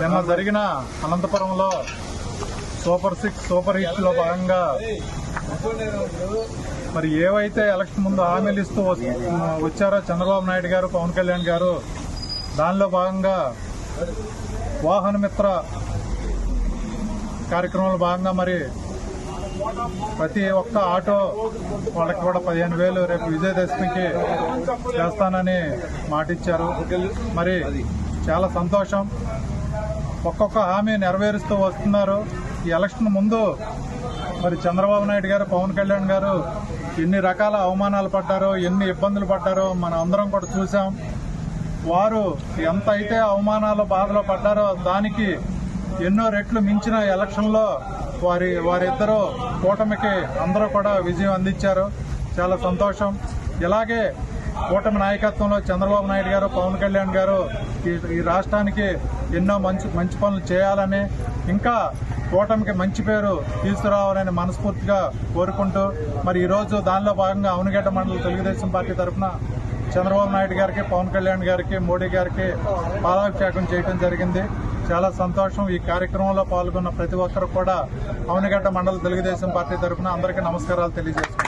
నిన్న జరిగిన అనంతపురంలో సూపర్ సిక్స్ సూపర్ హిట్లో భాగంగా మరి ఏవైతే ఎలక్షన్ ముందు హామీలు ఇస్తూ వచ్చారో చంద్రబాబు నాయుడు గారు పవన్ కళ్యాణ్ గారు దానిలో భాగంగా వాహన మిత్ర కార్యక్రమంలో భాగంగా మరి ప్రతి ఒక్క ఆటో వాళ్ళకి కూడా పదిహేను వేలు రేపు విజయదశమికి చేస్తానని మాటిచ్చారు. మరి చాలా సంతోషం. ఒక్కొక్క హామీ నెరవేరుస్తూ వస్తున్నారు. ఈ ఎలక్షన్ ముందు మరి చంద్రబాబు నాయుడు గారు పవన్ కళ్యాణ్ గారు ఎన్ని రకాల అవమానాలు పడ్డారో ఎన్ని ఇబ్బందులు పడ్డారో మనం అందరం కూడా చూసాం వారు ఎంత అయితే అవమానాలు బాధలో పడ్డారో దానికి ఎన్నో రెట్లు మించిన ఎలక్షన్లో వారి వారిద్దరూ కూటమికి అందరూ కూడా విజయం అందించారు. చాలా సంతోషం. ఇలాగే కూటమి నాయకత్వంలో చంద్రబాబు నాయుడు గారు పవన్ కళ్యాణ్ గారు ఈ రాష్ట్రానికి ఎన్నో మంచి మంచి పనులు చేయాలని ఇంకా కూటమికి మంచి పేరు తీసుకురావాలని మనస్ఫూర్తిగా కోరుకుంటూ మరి ఈరోజు దానిలో భాగంగా అవునగడ్డ మండలి తెలుగుదేశం పార్టీ తరఫున చంద్రబాబు నాయుడు గారికి పవన్ కళ్యాణ్ గారికి మోడీ గారికి పాదాభిషేకం చేయడం జరిగింది. చాలా సంతోషం. ఈ కార్యక్రమంలో పాల్గొన్న ప్రతి ఒక్కరు కూడా అవునగడ్డ మండల తెలుగుదేశం పార్టీ తరఫున అందరికీ నమస్కారాలు తెలియజేస్తున్నాను